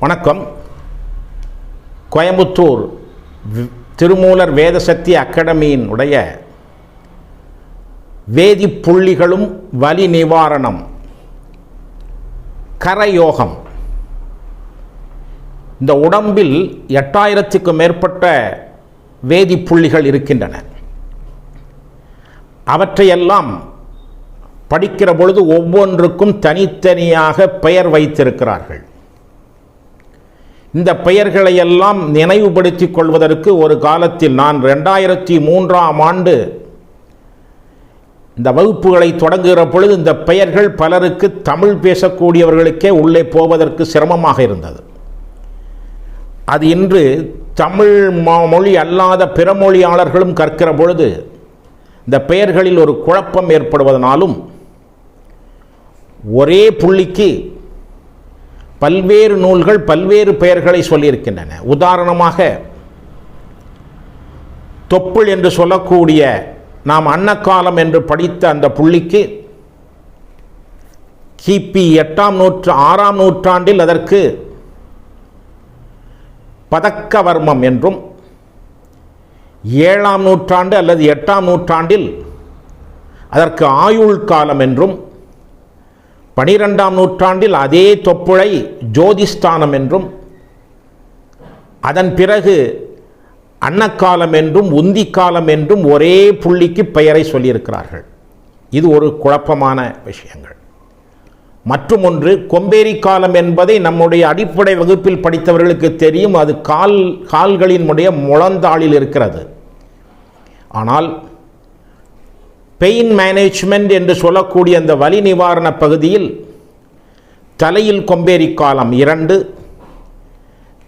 வணக்கம். கோயம்புத்தூர் திருமூலர் வேதசக்தி அகாடமியின் உடைய வேதிப்புள்ளிகளும் வலி நிவாரணம் கரயோகம். இந்த உடம்பில் எட்டாயிரத்துக்கும் மேற்பட்ட வேதிப்புள்ளிகள் இருக்கின்றன. அவற்றையெல்லாம் படிக்கிற பொழுது ஒவ்வொன்றுக்கும் தனித்தனியாக பெயர் வைத்திருக்கிறார்கள். இந்த பெயர்களை எல்லாம் நினைவுபடுத்திக் கொள்வதற்கு ஒரு காலத்தில் நான் ரெண்டாயிரத்தி மூன்றாம் ஆண்டு இந்த வகுப்புகளை தொடங்குகிற பொழுது இந்த பெயர்கள் பலருக்கு தமிழ் பேசக்கூடியவர்களுக்கே உள்ளே போவதற்கு சிரமமாக இருந்தது. அது இன்று தமிழ் மொழி அல்லாத பிற மொழியாளர்களும் கற்கிற பொழுது இந்த பெயர்களில் ஒரு குழப்பம் ஏற்படுவதனாலும் ஒரே புள்ளிக்கு பல்வேறு நூல்கள் பல்வேறு பெயர்களை சொல்லியிருக்கின்றன. உதாரணமாக தொப்புள் என்று சொல்லக்கூடிய நாம் அன்னக்காலம் என்று படித்த அந்த புள்ளிக்கு கிபி எட்டாம் நூற்று ஆறாம் நூற்றாண்டில் அதற்கு பதக்கவர்மம் என்றும் ஏழாம் நூற்றாண்டு அல்லது எட்டாம் நூற்றாண்டில் அதற்கு ஆயுள் காலம் என்றும் பனிரெண்டாம் நூற்றாண்டில் அதே தொப்புளை ஜோதிஸ்தானம் என்றும் அதன் பிறகு அன்னக்காலம் என்றும் உந்திக்காலம் என்றும் ஒரே புள்ளிக்கு பெயரை சொல்லியிருக்கிறார்கள். இது ஒரு குழப்பமான விஷயங்கள். மற்றும் ஒன்று கொம்பேரி காலம் என்பதை நம்முடைய அடிப்படை வகுப்பில் படித்தவர்களுக்கு தெரியும். அது கால் கால்களினுடைய முழந்தாளில் இருக்கிறது. ஆனால் பெயின் மேனேஜ்மெண்ட் என்று சொல்லக்கூடிய அந்த வலி நிவாரண பகுதியில் தலையில் கொம்பேரி காலம் இரண்டு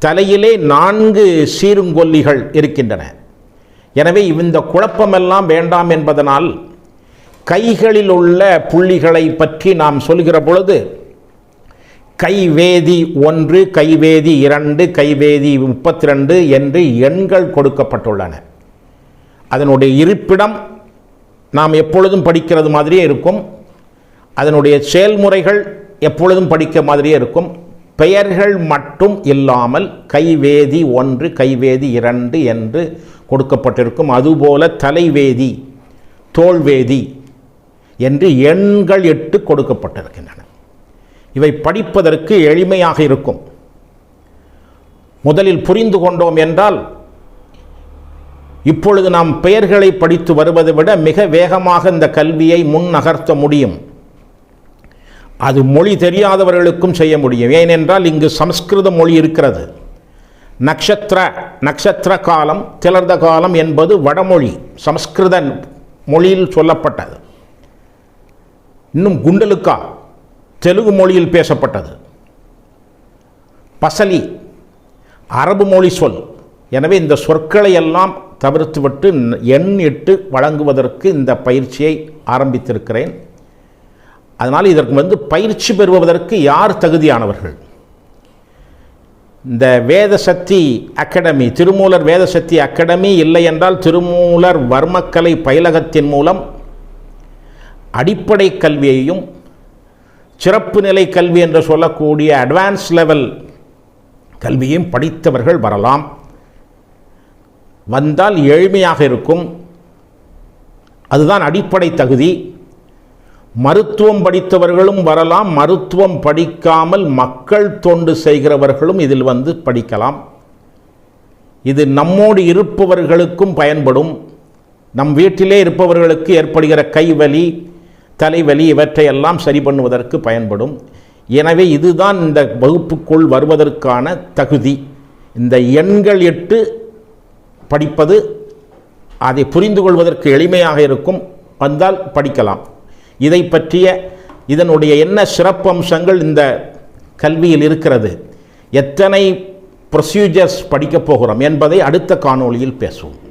தலையிலே நான்கு சீருங்கொல்லிகள் இருக்கின்றன. எனவே இந்த குழப்பமெல்லாம் வேண்டாம் என்பதனால் கைகளில் உள்ள புள்ளிகளை பற்றி நாம் சொல்கிற பொழுது கைவேதி ஒன்று கைவேதி இரண்டு கைவேதி முப்பத்தி ரெண்டு என்று எண்கள் கொடுக்கப்பட்டுள்ளன. அதனுடைய இருப்பிடம் நாம் எப்பொழுதும் படிக்கிறது மாதிரியே இருக்கும். அதனுடைய செயல்முறைகள் எப்பொழுதும் படிக்க மாதிரியே இருக்கும். பெயர்கள் மட்டும் இல்லாமல் கைவேதி ஒன்று கைவேதி இரண்டு என்று கொடுக்கப்பட்டிருக்கும். அதுபோல தலைவேதி தோல்வேதி என்று எண்கள் எட்டு கொடுக்கப்பட்டிருக்கின்றன. இவை படிப்பதற்கு எளிமையாக இருக்கும். முதலில் புரிந்து கொண்டோம் என்றால் இப்பொழுது நாம் பெயர்களை படித்து வருவதை விட மிக வேகமாக இந்த கல்வியை முன் நகர்த்த முடியும். அது மொழி தெரியாதவர்களுக்கும் செய்ய முடியும். ஏனென்றால் இங்கு சமஸ்கிருத மொழி இருக்கிறது. நட்சத்திர நக்ஷத்திர காலம் திலர்ந்த காலம் என்பது வடமொழி சமஸ்கிருத மொழியில் சொல்லப்பட்டது. இன்னும் குண்டலுக்கா தெலுங்கு மொழியில் பேசப்பட்டது. பசலி அரபு மொழி சொல். எனவே இந்த சொற்களை எல்லாம் தவிர்த்துவிட்டு எண்ணிட்டு வழங்குவதற்கு இந்த பயிற்சியை ஆரம்பித்திருக்கிறேன். அதனால் இதற்கு வந்து பயிற்சி பெறுவதற்கு யார் தகுதியானவர்கள்? இந்த வேதசக்தி அகாடமி திருமூலர் வேதசக்தி அகாடமி இல்லை என்றால் திருமூலர் வர்மக்கலை பயிலகத்தின் மூலம் அடிப்படை கல்வியையும் சிறப்பு நிலை கல்வி என்று சொல்லக்கூடிய அட்வான்ஸ் லெவல் கல்வியும் படித்தவர்கள் வரலாம். வந்தால் எளிமையாக இருக்கும். அதுதான் அடிப்படை தகுதி. மருத்துவம் படித்தவர்களும் வரலாம். மருத்துவம் படிக்காமல் மக்கள் தொண்டு செய்கிறவர்களும் இதில் வந்து படிக்கலாம். இது நம்மோடு இருப்பவர்களுக்கும் பயன்படும். நம் வீட்டிலே இருப்பவர்களுக்கு ஏற்படுகிற கைவலி தலைவலி இவற்றையெல்லாம் சரி பண்ணுவதற்கு பயன்படும். எனவே இதுதான் இந்த வகுப்புக்குள் வருவதற்கான தகுதி. இந்த எண்கள் எட்டு படிப்பது அதை புரிந்து கொள்வதற்கு எளிமையாக இருக்கும். வந்தால் படிக்கலாம். இதை பற்றிய இதனுடைய என்ன சிறப்பம்சங்கள் இந்த கல்வியில் இருக்கிறது. எத்தனை ப்ரொசீஜர்ஸ் படிக்கப் போகிறோம் என்பதை அடுத்த காணொளியில் பேசுவோம்.